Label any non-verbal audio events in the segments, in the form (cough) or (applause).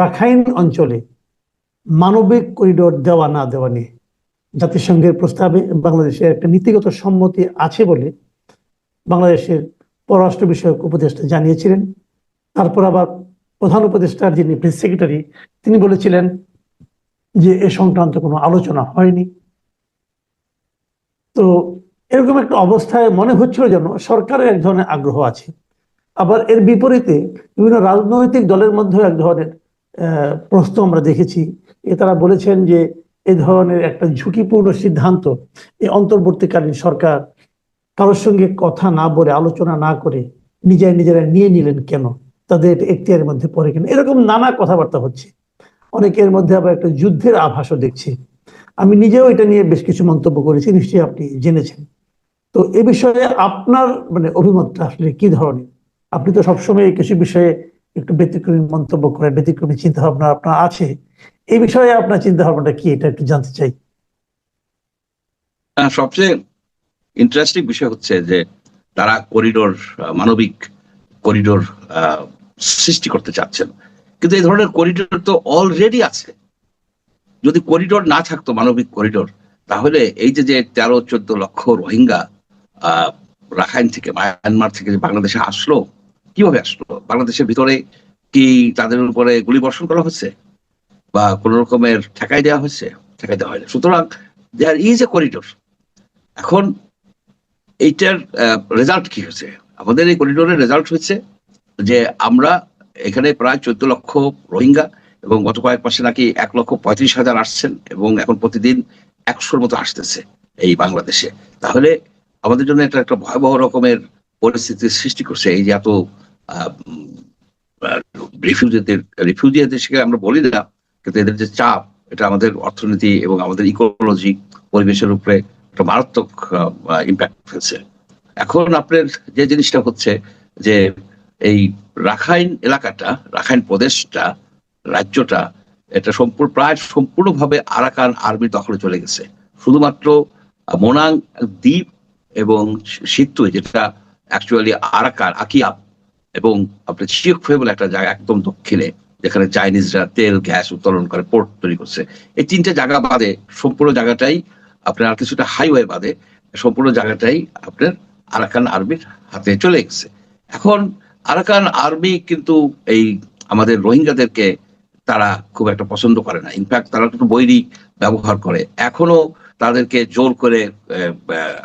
Rakhine অঞ্চলে মানবিক corridor দেওয়া না দেওয়া নিয়ে জাতিসংঘের প্রস্তাবে বাংলাদেশের একটা নীতিগত সম্মতি আছে বলে বাংলাদেশের পররাষ্ট্র বিষয়ক উপদেষ্টা জানিয়েছিলেন। তারপর আবার প্রধান উপদেষ্টার যিনি প্রেস সেক্রেটারি, তিনি বলেছিলেন যে এ সংক্রান্ত কোনো আলোচনা হয়নি। তো এরকম একটা অবস্থায় মনে হচ্ছিল যেন সরকারের এক ধরনের আগ্রহ আছে। আবার এর বিপরীতে বিভিন্ন রাজনৈতিক দলের মধ্যে এক ধরনের প্রশ্ন আমরা দেখেছি। এ তারা বলেছেন যে এ ধরনের একটা ঝুঁকিপূর্ণ সিদ্ধান্ত এই অন্তর্বর্তীকালীন সরকার কারোর সঙ্গে কথা না বলে, আলোচনা না করে নিজেরা নিজেরা নিয়ে নিলেন কেন? তাদের এখতিয়ারের মধ্যে পড়ে কেন? এরকম নানা কথাবার্তা হচ্ছে। অনেকের মধ্যে আবার একটা যুদ্ধের আভাসও দেখছি। আমি নিজেও এটা নিয়ে বেশ কিছু মন্তব্য করেছি, নিশ্চয়ই আপনি জেনেছেন। তো এ বিষয়ে আপনার মানে অভিমতটা আসলে কি ধরনের? আপনি তো সবসময় এই কিছু বিষয়ে একটু ব্যতিক্রমী মন্তব্য করেন, ব্যতিক্রমী চিন্তা ভাবনা আপনার আছে। এই বিষয়ে আপনার চিন্তা ভাবনাটা কি? এটা একটু জানতে চাই। সবচেয়ে ইন্টারেস্টিং বিষয় হচ্ছে যে তারা করিডোর মানবিক করিডোর সৃষ্টি করতে চাচ্ছেন। কিন্তু এই ধরনের করিডোর তো অলরেডি আছে। যদি করিডোর না থাকতো, মানবিক করিডোর তাহলে এই যে যে তেরো, চোদ্দ লক্ষ রোহিঙ্গা রাখাইন থেকে, মায়ানমার থেকে বাংলাদেশে আসলো কীভাবে আসলো? বাংলাদেশের ভিতরে কি তাদের উপরে গুলি বর্ষণ করা হচ্ছে? বা কোন রকমের ঠেকাই দেওয়া হয়েছে ঠেকাই দেওয়া হয়নি। সুতরাং দেয়ার ইজ এ করিডোর এখন এইটার রেজাল্ট কি হয়েছে আমাদের এই করিডোরের রেজাল্ট হয়েছে যে আমরা এখানে প্রায় চোদ্দ লক্ষ রোহিঙ্গা এবং গত কয়েক মাসে নাকি এক লক্ষ পঁয়ত্রিশ হাজার আসছেন এবং এখন প্রতিদিন একশোর মতো আসতেছে এই বাংলাদেশে। তাহলে আমাদের জন্য এটা একটা ভয়াবহ রকমের পরিস্থিতির সৃষ্টি করছে। এই যে এত রিফিউজিদের রিফিউজিদের আমরা বলি না, কিন্তু এদের যে চাপ, এটা আমাদের অর্থনীতি এবং আমাদের ইকোলজি পরিবেশের উপরে একটা মারাত্মক ইম্প্যাক্ট ফেলছে। এখন আপনার যে জিনিসটা হচ্ছে যে এই রাখাইন এলাকাটা, রাখাইন প্রদেশটা, রাজ্যটা, এটা সম্পূর্ণ, প্রায় সম্পূর্ণভাবে আরাকান আর্মির দখলে চলে গেছে। শুধুমাত্র মোনাং দ্বীপ এবং সিত্তুই, যেটা অ্যাকচুয়ালি আরাকান, আকিয়াব এবং আপনার চিয়ক বলে একটা জায়গা একদম দক্ষিণে, যেখানে চাইনিজরা তেল, গ্যাস উত্তোলন করে পোর্ট তৈরি করছে। এই তিনটে জায়গা বাদে সম্পূর্ণ জায়গাটাই আপনার আর কিছুটা হাইওয়ে বাদে সম্পূর্ণ জায়গাটাই আপনার আরাকান আর্মির হাতে চলে গেছে। এখন আরাকান আর্মি কিন্তু এই আমাদের রোহিঙ্গাদেরকে তারা খুব একটা পছন্দ করে না। ইনফ্যাক্ট তারা কিন্তু বৈরী ব্যবহার করে। এখনও তাদেরকে জোর করে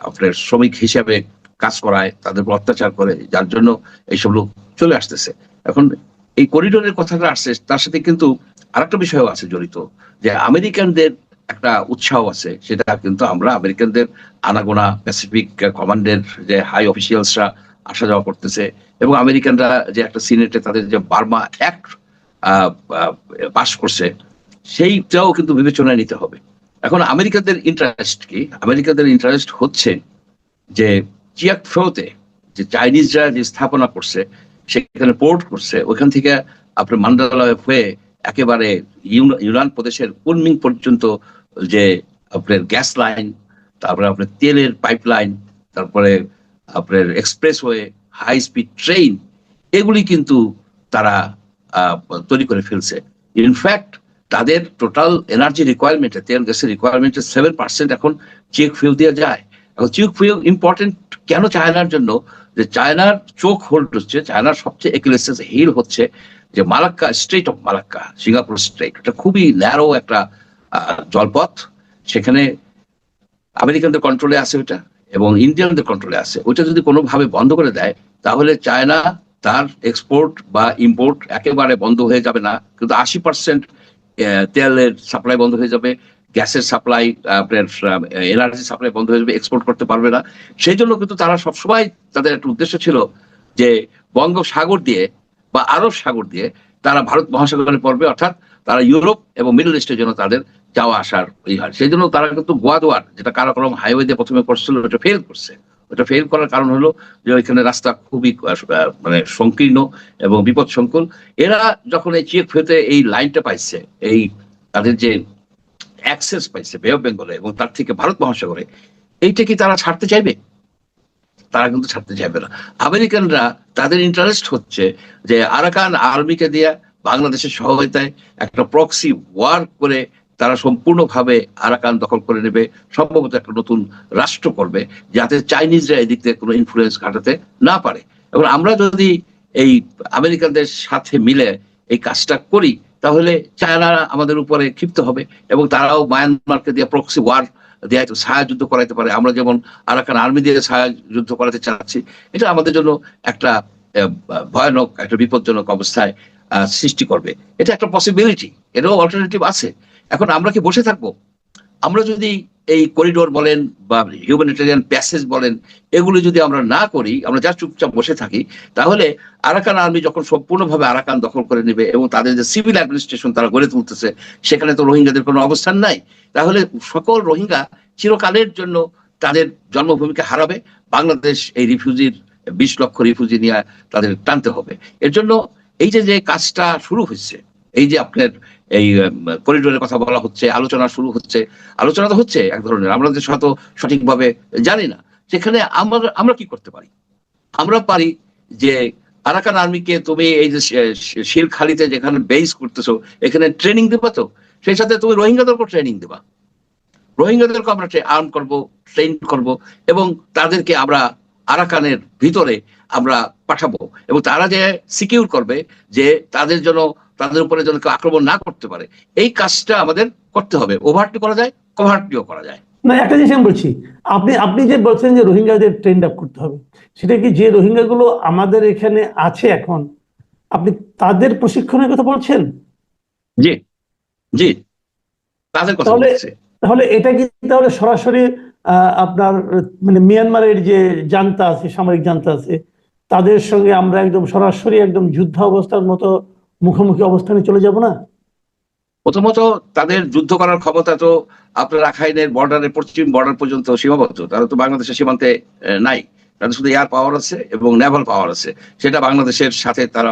আপনার শ্রমিক হিসাবে কাজ করায়, তাদের অত্যাচার করে, যার জন্য এইসব লোক চলে আসতেছে। এখন এই করিডোরের কথাটা আসছে, তার সাথে কিন্তু আরেকটা বিষয়ও আছে জড়িত, যে আমেরিকানদের একটা উৎসাহ আছে, সেটা কিন্তু আমরা আমেরিকানদের আনাগোনা প্যাসিফিক কমান্ডের যে হাই অফিসিয়ালসরা আসা যাওয়া করতেছে, এবং আমেরিকানরা যে একটা সিনেটে তাদের যে বার্মা অ্যাক্ট পাশ করছে, সেইটাও কিন্তু বিবেচনায় নিতে হবে। এখন আমেরিকাদের ইন্টারেস্ট কি? আমেরিকাদের ইন্টারেস্ট হচ্ছে যে চিয়াক ফ্রোতে যে চাইনিজরা যে স্থাপনা করছে, সেখানে পোর্ট করছে ওইখান থেকে আপনার মান্ডালয় হয়ে একেবারে ইউন- ইউনান প্রদেশের কুনমিং পর্যন্ত যে আপনার গ্যাস লাইন, তারপরে আপনার তেলের পাইপ লাইন তারপরে আপনার এক্সপ্রেসওয়ে হাই স্পিড ট্রেন, এগুলি কিন্তু তারা তৈরি করে ফেলছে। ইনফ্যাক্ট তাদের টোটাল এনার্জি রিকোয়ারমেন্টে, তেল, গ্যাসের রিকোয়ারমেন্টে সেভেন পার্সেন্ট এখন চেক ফিউ দিয়ে যায়। এখন চেক ফিউ ইম্পর্টেন্ট কেন চায়নার জন্য? যে চায়নার চোখ হোল্ড হচ্ছে, চায়নার সবচেয়ে একুলেসেস হিল হচ্ছে যে Malacca strait of Malacca Singapore strait এটা খুবই ন্যারো একটা জলপথ। সেখানে আমেরিকানদের কন্ট্রোলে আছে ওটা এবং ইন্ডিয়ানদের কন্ট্রোলে আছে। ওইটা যদি কোনোভাবে বন্ধ করে দেয়, তাহলে চায়না তার এক্সপোর্ট বা ইম্পোর্ট একেবারে বন্ধ হয়ে যাবে না। কিন্তু আশি পার্সেন্ট তেলের সাপ্লাই বন্ধ হয়ে যাবে। গ্যাসের সাপ্লাই, আপনার এনার্জি সাপ্লাই বন্ধ হয়ে যাবে এক্সপোর্ট করতে পারবে না। সেই জন্য কিন্তু তারা সবসময় তাদের একটা উদ্দেশ্য ছিল যে বঙ্গোপসাগর দিয়ে বা আরব সাগর দিয়ে তারা ভারত মহাসাগরে পড়বে অর্থাৎ তারা ইউরোপ এবং মিডল ইস্টের জন্য তাদের যাওয়া আসার ই হয়। সেই জন্য তারা কিন্তু গোয়াদোয়ার, যেটা কারাকরম হাইওয়ে দিয়ে প্রথমে করছিল, ওটা ফেল করছে। ওটা ফেল করার কারণ হলো যে ওইখানে রাস্তা খুবই মানে সংকীর্ণ এবং বিপদ সংকুল এরা যখন এই চেক ফেতে এই লাইনটা পাইছে, এই তাদের যে অ্যাক্সেস পাইছে বে অফ বেঙ্গলে এবং তার থেকে ভারত মহাসাগরে, এইটা কি তারা ছাড়তে চাইবে? তারা কিন্তু ছাড়তে চাইবে না। আমেরিকানরা তাদের ইন্টারেস্ট হচ্ছে যে আরাকান আর্মিকে দিয়ে বাংলাদেশের সহায়তায় একটা প্রক্সি ওয়ার করে তারা সম্পূর্ণভাবে আরাকান দখল করে নেবে, সম্ভবত একটা নতুন রাষ্ট্র করবে, যাতে চাইনিজরা এদিক থেকে কোনো ইনফ্লুয়েন্স কাটাতে না পারে। এবং আমরা যদি এই আমেরিকানদের সাথে মিলে এই কাজটা করি তাহলে চায়না আমাদের উপরে ক্ষিপ্ত হবে এবং তারাও মায়ানমারকে দিয়ে প্রক্সি ওয়ার দিয়ে সাহায্য করাইতে পারে। আমরা যেমন আরাকান আর্মি দিয়ে সাহায্য যুদ্ধ করাতে চাচ্ছি, এটা আমাদের জন্য একটা ভয়ানক, একটা বিপজ্জনক অবস্থায় সৃষ্টি করবে। এটা একটা পসিবিলিটি এটাও অল্টারনেটিভ আছে। এখন আমরা কি বসে থাকব? আমরা যদি এই করিডোর বলেন বা হিউম্যানিটেরিয়ান প্যাসেজ বলেন, এগুলো যদি আমরা না করি, আমরা যা চুপচাপ বসে থাকি, তাহলে আরাকান আর্মি যখন সম্পূর্ণভাবে আরাকান দখল করে নেবে এবং তাদের যে সিভিল অ্যাডমিনিস্ট্রেশন তারা গড়ে তুলতেছে, সেখানে তো রোহিঙ্গাদের কোনো অবস্থান নাই, তাহলে সকল রোহিঙ্গা চিরকালের জন্য তাদের জন্মভূমিকে হারাবে। বাংলাদেশ এই রিফিউজির, বিশ লক্ষ রিফিউজি নিয়ে তাদের টানতে হবে। এর জন্য এই যে যে কাজটা শুরু হয়েছে, এই যে আপনার এই করিডোরের কথা বলা হচ্ছে, আলোচনা শুরু হচ্ছে। আলোচনা তো হচ্ছে এক ধরনের, আমরা তো হয়তো সঠিকভাবে জানি না। সেখানে আমরা আমরা কি করতে পারি? আমরা পারি যে আরাকান আর্মিকে তুমি এই যে শিলখালিতে যেখানে বেস করতেছো, এখানে ট্রেনিং দেবা তো? সেই সাথে তুমি রোহিঙ্গাদেরকে ট্রেনিং দেবা। রোহিঙ্গাদেরকে আমরা আর্ম করব ট্রেন করব এবং তাদেরকে আমরা আরাকানের ভিতরে আমরা পাঠাবো এবং তারা যে সিকিউর করবে যে তাদের জন্য তাদের উপরে যেন কেউ আক্রমণ না করতে পারে এই কাজটা আমাদের করতে হবে। ওভারটি করা যায় কভারটিও করা যায়। না একটা জিনিস আমি বলছি আপনি আপনি যে বলছেন যে রোহিঙ্গাদের ট্রেন্ড আপ করতে হবে সেটা কি যে রোহিঙ্গাগুলো আমাদের এখানে আছে এখন আপনি তাদের প্রশিক্ষণের কথা বলছেন? জি জি তাদের কথা তাহলে- এটা কি তাহলে সরাসরি আপনার মানে মিয়ানমারের যে জান্তা আছে, সামরিক জান্তা আছে, তাদের সঙ্গে আমরা একদম সরাসরি একদম যুদ্ধ অবস্থার মতো মুখোমুখি অবস্থানে চলে যাব না? প্রথমত তাদের যুদ্ধ করার ক্ষমতা তো আপনার রাখাইনের বর্ডারের পশ্চিম বর্ডার পর্যন্ত সীমাবদ্ধ। তারা তো বাংলাদেশের সীমান্তে নাই। তাদের শুধু এয়ার পাওয়ার আছে এবং নেভাল পাওয়ার আছে। সেটা বাংলাদেশের সাথে তারা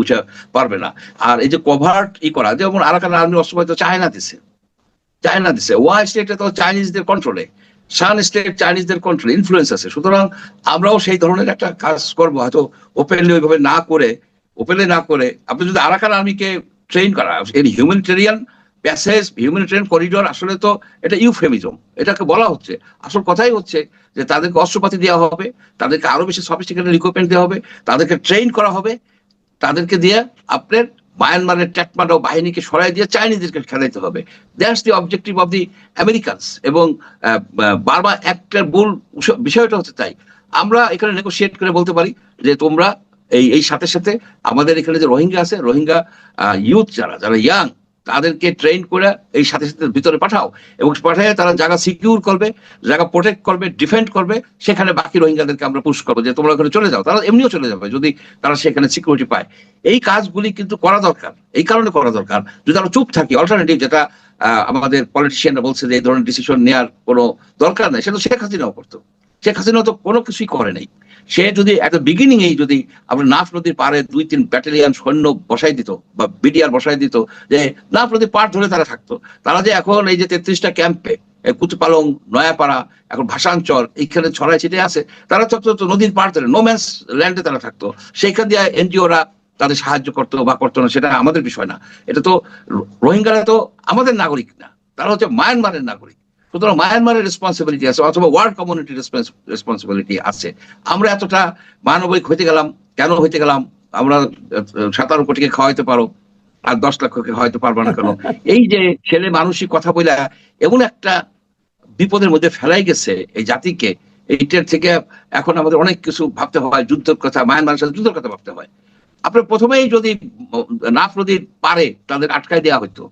উঠে পারবে না। আর এই যে কভার্ট ই করা, যেমন আরাকান আর্মি অস্ত্র তো চায়না দিছে। চায়না দিছে। ওয়াই স্টেটে তো চাইনিজদের কন্ট্রোলে শান স্টেট চাইনিজদের কন্ট্রোলে ইনফ্লুয়েন্স আছে। সুতরাং আমরাও সেই ধরনের একটা কাজ করব। হয়তো ওপেনলি ওইভাবে না করে ওপেনলি না করে। আপনি যদি আরাকান আর্মিকে ট্রেন করা, এর হিউম্যানিটেরিয়ান প্যাসেজ হিউম্যানিটেরিয়ান করিডোর আসলে তো এটা ইউফেমিজম এটাকে বলা হচ্ছে। আসল কথাই হচ্ছে যে তাদেরকে অস্ত্রপাতি দেওয়া হবে, তাদেরকে আরও বেশি সফিস্টিকেটেড ইকুইপমেন্ট দেওয়া হবে, তাদেরকে ট্রেন করা হবে, তাদেরকে দিয়ে আপনার মায়ানমারের ট্যাটমাডো বাহিনীকে সরাই দিয়ে চাইনিজদেরকে খেলাইতে হবে। That's the objective of the Americans এবং বারবার একটার ভুল বিষয়টা হচ্ছে তাই। আমরা এখানে নেগোসিয়েট করে বলতে পারি যে তোমরা এই এই সাথে সাথে আমাদের এখানে যে রোহিঙ্গা আছে, রোহিঙ্গা ইউথ যারা যারা ইয়াং তাদেরকে ট্রেন করে এই সাথে সাথে ভিতরে পাঠাও এবং পাঠায় তারা জায়গা সিকিউর করবে, জায়গা প্রোটেক্ট করবে ডিফেন্ড করবে, সেখানে বাকি রোহিঙ্গাদেরকে আমরা পুশ করব যে তোমরা ওখানে চলে যাও, তারা এমনিও চলে যাবে যদি তারা সেখানে সিকিউরিটি পায়। এই কাজগুলি কিন্তু করা দরকার, এই কারণে করা দরকার। যদি আমরা চুপ থাকি অল্টারনেটিভ যেটা আমাদের পলিটিশিয়ানরা বলছে যে এই ধরনের ডিসিশন নেওয়ার কোনো দরকার নেই, সেটা শেখ হাসিনাও করতো। শেখ হাসিনা তো কোনো কিছুই করে নাই। সে যদি একটা বিগিনিং এই যদি আমরা নাফ নদীর পারে দুই, তিন ব্যাটালিয়ান সৈন্য বসাই দিত বা বিডিআর বসাই দিত যে নাফ নদীর পার ধরে তারা থাকতো। তারা যে এখন এই যে তেত্রিশটা ক্যাম্পে কুতুপালং নয়াপাড়া, এখন ভাষাঞ্চল এইখানে ছড়াই ছিটে আছে, তারা তো নদীর পার ধরে নোম্যান্স ল্যান্ডে তারা থাকতো। সেইখান দিয়ে এনজিওরা তাদের সাহায্য করতো বা করতো না, সেটা আমাদের বিষয় না। এটা তো রোহিঙ্গারা তো আমাদের নাগরিক না। তারা হচ্ছে মায়ানমারের নাগরিক। সুতরাং মায়ানমারের রেসপন্সিবিলিটি আছে অথবা ওয়ার্ল্ড কমিউনিটির রেসপন্সিবিলিটি আছে। আমরা এতটা মানবিক হইতে গেলাম কেন হইতে গেলাম? আমরা সাতারো কোটিকে খাওয়াইতে পারো আর দশ লক্ষকে খাওয়াইতে পারব না কেন? (laughs) এই যে ছেলে মানসিক কথা বলে এমন একটা বিপদের মধ্যে ফেলাই গেছে এই জাতিকে এইটার থেকে এখন আমাদের অনেক কিছু ভাবতে হয় যুদ্ধের কথা মায়ানমারের সাথে যুদ্ধের কথা ভাবতে হয়। আপনার প্রথমেই যদি নাফ নদীর পারে তাদের আটকায় দেওয়া হতো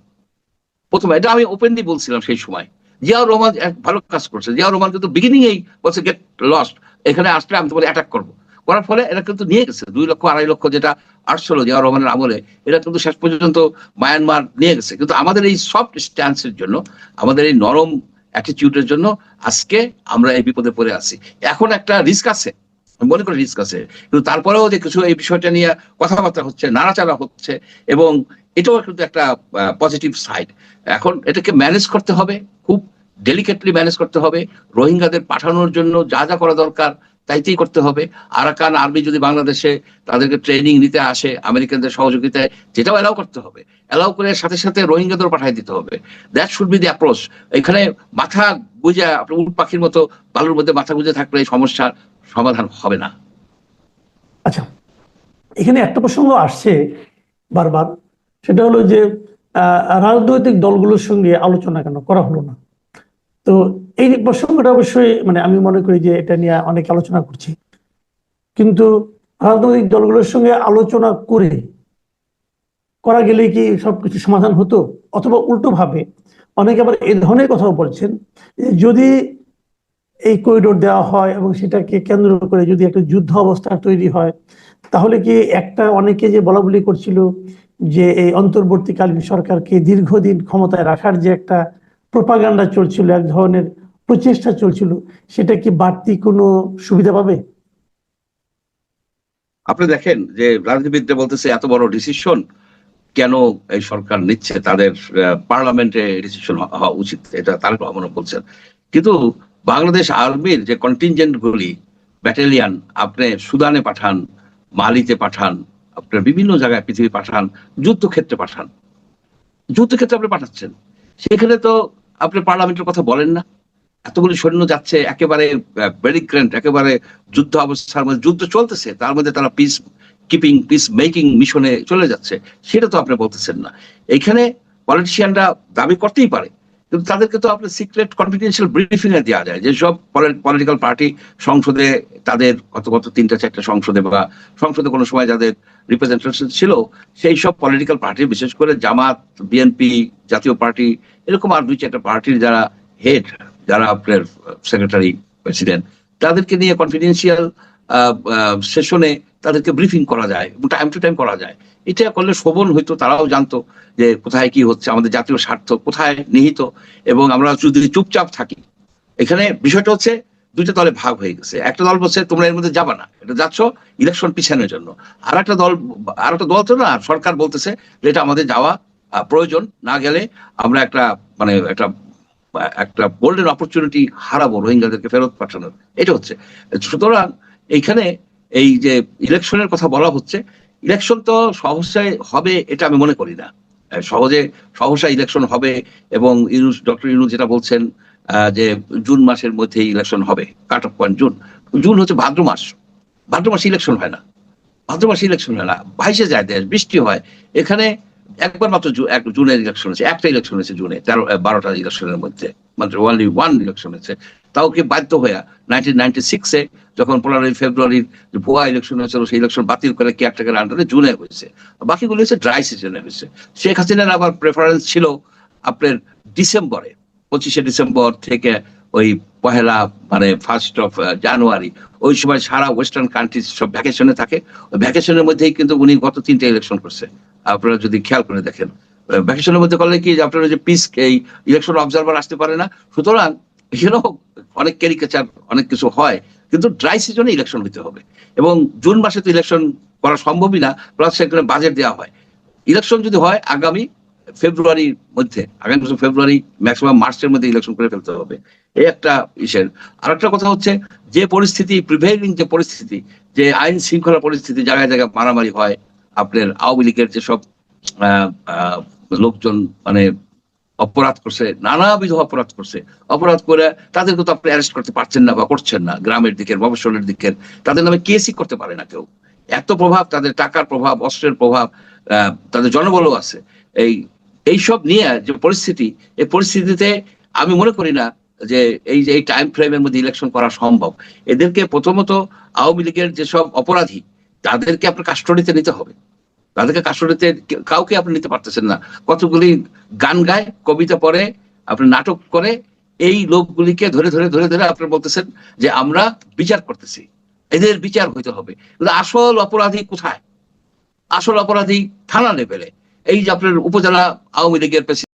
প্রথমে এটা আমি ওপেনলি বলছিলাম সেই সময়। জিয়াউর রহমান এক ভালো কাজ করছে। জিয়াউর রহমান কিন্তু বিগিনিং এই বলছে গেট লস্ট এখানে আসলে আমি তোমার অ্যাটাক করব। করার ফলে এরা কিন্তু নিয়ে গেছে। দুই লক্ষ, আড়াই লক্ষ যেটা আসছিল জিয়াউর রহমানের আমলে এটা কিন্তু শেষ পর্যন্ত মায়ানমার নিয়ে গেছে। কিন্তু আমাদের এই সফট স্ট্যান্সের জন্য, আমাদের এই নরম অ্যাটিটিউডের জন্য আজকে আমরা এই বিপদে পড়ে আছি। এখন একটা রিস্ক আছে। মনে করি রিস্ক আছে। কিন্তু তারপরেও যে কিছু এই বিষয়টা নিয়ে কথাবার্তা হচ্ছে, নাড়াচাড়া হচ্ছে, এবং এটাও কিন্তু একটা পজিটিভ সাইড এখন এটাকে ম্যানেজ করতে হবে। খুব ডেলিকেটলি ম্যানেজ করতে হবে, রোহিঙ্গাদের পাঠানোর জন্য যা যা করা দরকার তাইতেই করতে হবে। আরাকান আর্মি যদি বাংলাদেশে তাদেরকে ট্রেনিং নিতে আসে, আমেরিকানদের সহযোগিতায়, যেটাও অ্যালাউ করতে হবে। অ্যালাউ করে সাথে সাথে রোহিঙ্গাদের পাঠিয়ে দিতে হবে। That should be the approach এখানে মাথা গুজে, আপনার উট পাখির মতো বালুর মধ্যে মাথা গুজে থাকলে এই সমস্যার সমাধান হবে না। আচ্ছা এখানে একটা প্রসঙ্গ আসছে বারবার। সেটা হলো যে রাজনৈতিক দলগুলোর সঙ্গে আলোচনা কেন করা হলো না? তো এই প্রসঙ্গটা অবশ্যই মানে আমি মনে করি যে এটা নিয়ে অনেক আলোচনা করছি। কিন্তু রাজনৈতিক দলগুলোর সঙ্গে আলোচনা করে করা গেলে কি সবকিছু সমাধান হতো? অথবা উল্টো ভাবে অনেকে আবার এই ধরনের কথাও বলছেন যদি এই করিডোর দেওয়া হয় এবং সেটাকে কেন্দ্র করে যদি একটা যুদ্ধ অবস্থা তৈরি হয়, তাহলে কি একটা অনেকে যে বলা বলি করছিল যে এই অন্তর্বর্তীকালীন সরকারকে দীর্ঘদিন ক্ষমতায় রাখার যে একটা প্রপাগান্ডা চলছিল, এক ধরনের প্রচেষ্টা চলছিল, সেটা কি বাড়তি কোনো সুবিধা পাবে? আপনি দেখেন যে রাজনীতিবিদরা বলতেছে, এত বড় ডিসিশন কেন এই সরকার নিচ্ছে? তাদের পার্লামেন্টে ডিসিশন হওয়া উচিত। এটা তারেক রহমান বলছেন। কিন্তু বাংলাদেশ আর্মির যে কন্টিনজেন্ট গুলি ব্যাটালিয়ান আপনি সুদানে পাঠান, মালিতে পাঠান, আপনার বিভিন্ন জায়গায় পৃথিবী পাঠান, যুদ্ধক্ষেত্রে পাঠান, যুদ্ধক্ষেত্রে আপনি পাঠাচ্ছেন। সেখানে তো আপনি পার্লামেন্টের কথা বলেন না। এতগুলি সৈন্য যাচ্ছে, একেবারে বেরিগ্রেন্ট একেবারে যুদ্ধ অবস্থার মধ্যে, যুদ্ধ চলতেছে, তার মধ্যে তারা পিস কিপিং পিস মেকিং মিশনে চলে যাচ্ছে, সেটা তো আপনি বলতেছেন না। এখানে পলিটিশিয়ানরা দাবি করতেই পারে। কিন্তু তাদেরকে তো আপনার সিক্রেট কনফিডেন্সিয়াল ব্রিফিং এ দেওয়া যায় যেসব পলিটিক্যাল পার্টি সংসদে তাদের কত কত তিনটা, চারটা সংসদে বা সংসদে কোনো সময় যাদের রিপ্রেজেন্টেশন ছিল, সেই সব পলিটিক্যাল পার্টি বিশেষ করে জামাত বিএনপি জাতীয় পার্টি এরকম আর দুই, চারটা পার্টির যারা হেড যারা আপনার সেক্রেটারি প্রেসিডেন্ট তাদেরকে নিয়ে কনফিডেন্সিয়াল সেশনে তাদেরকে ব্রিফিং করা যায় টাইম টু টাইম করা যায়। এটা করলে শোভন হইতো তারাও জানতো যে কোথায় কি হচ্ছে, আমাদের জাতীয় স্বার্থ কোথায় নিহিত, এবং আমরা যদি চুপচাপ থাকি। এখানে বিষয়টা হচ্ছে দুইটা দলে ভাগ হয়ে গেছে। একটা দল বলছে, তোমরা এর মধ্যে যাবা না, এটা যাচ্ছ ইলেকশন পিছানোর জন্য। আর একটা দল আর একটা দল তো না, সরকার বলতেছে যে এটা আমাদের যাওয়া প্রয়োজন। না গেলে আমরা একটা মানে একটা একটা গোল্ডেন অপরচুনিটি হারাবো, রোহিঙ্গাদেরকে ফেরত পাঠানোর। এটা হচ্ছে। সুতরাং এইখানে এই যে ইলেকশনের কথা বলা হচ্ছে, ইলেকশন তো সহসায় হবে এটা আমি মনে করি না। সহজে সহসা ইলেকশন হবে এবং ইউনুস, ডক্টর ইউনুস যেটা বলছেন যে জুন মাসের মধ্যেই ইলেকশন হবে, cut off point June. June হচ্ছে ভাদ্র মাস। ভাদ্র মাসে ইলেকশন হয় না। ভাদ্র মাসে ইলেকশন হয় না। বাইশে যায়, দেশ বৃষ্টি হয়। এখানে একবার মাত্র এক জুনের ইলেকশন হয়েছে, একটা ইলেকশন হয়েছে জুনে, তেরো, বারোটা ইলেকশনের মধ্যে। মাত্র ওনলি ওয়ান ইলেকশন হয়েছে। তাও কি বাধ্য হয়ে নাইনটিন নাইনটি সিক্সে যখন পনেরোই ফেব্রুয়ারির ভুয়া ইলেকশন হয়েছিল, সেই ইলেকশন বাতিল করে কেয়ারটেকার আন্ডারে জুনে হয়েছে। বাকিগুলো হচ্ছে ড্রাই সিজনে হয়েছে। শেখ হাসিনার আবার প্রেফারেন্স ছিল আপনার ডিসেম্বরে পঁচিশে ডিসেম্বর থেকে ওই পহেলা মানে ফার্স্ট অফ জানুয়ারি ওই সময় সারা ওয়েস্টার্ন কান্ট্রি সব ভ্যাকেশনে থাকে। ওই ভ্যাকেশনের মধ্যেই কিন্তু উনি গত তিনটে ইলেকশন করছে। আপনারা যদি খেয়াল করে দেখেন ভ্যাকেশনের মধ্যে করলে কি আপনারা যে পিস এই ইলেকশন অবজারভার আসতে পারে না? সুতরাং এখানেও অনেক ক্যারিকেচার অনেক কিছু হয়, কিন্তু ড্রাই সিজনে ইলেকশন হতে হবে। এবং জুন মাসে তো ইলেকশন করা সম্ভবই না প্লাস সেখানে বাজেট দেওয়া হয়। ইলেকশন যদি হয়, আগামী ফেব্রুয়ারির মধ্যে, আগামী বছর ফেব্রুয়ারি ম্যাক্সিমাম মার্চের মধ্যে ইলেকশন করে ফেলতে হবে। এই একটা ইসের। আর একটা কথা হচ্ছে, যে পরিস্থিতি প্রিভেলিং যে পরিস্থিতি, যে আইন শৃঙ্খলা পরিস্থিতি, জায়গায় জায়গায় মারামারি হয়, আপনার আওয়ামী লীগের যেসব লোকজন মানে অপরাধ করছে, নানাবিধ অপরাধ করছে। অপরাধ করে তাদেরকে তো আপনি অ্যারেস্ট করতে পারছেন না বা করছেন না, গ্রামের দিকের, মফস্বলের দিকের। তাদের নামে কেসই করতে পারে না কেউ। এত প্রভাব, তাদের টাকার প্রভাব, অস্ত্রের প্রভাব তাদের জনবলও আছে। এই, এইসব নিয়ে যে পরিস্থিতি, এই পরিস্থিতিতে আমি মনে করি না যে এই যে, এই টাইম ফ্রেমের মধ্যে ইলেকশন করা সম্ভব। এদেরকে প্রথমত আওয়ামী লীগের যেসব অপরাধী, তাদেরকে আপনার কাস্টডিতে নিতে হবে। তাদেরকে কাস্টডিতে কাউকে আপনি নিতে পারতেছেন না। কতগুলি গান গায়, কবিতা পড়ে, আপনি নাটক করে, এই লোকগুলিকে ধরে ধরে ধরে ধরে আপনি বলতেছেন যে আমরা বিচার করতেছি। এদের বিচার হইতে হবে। আসল অপরাধী কোথায়? আসল অপরাধী থানা লেভেলে। এই যে আপনার উপজেলা আওয়ামী লীগের প্রেসিডেন্ট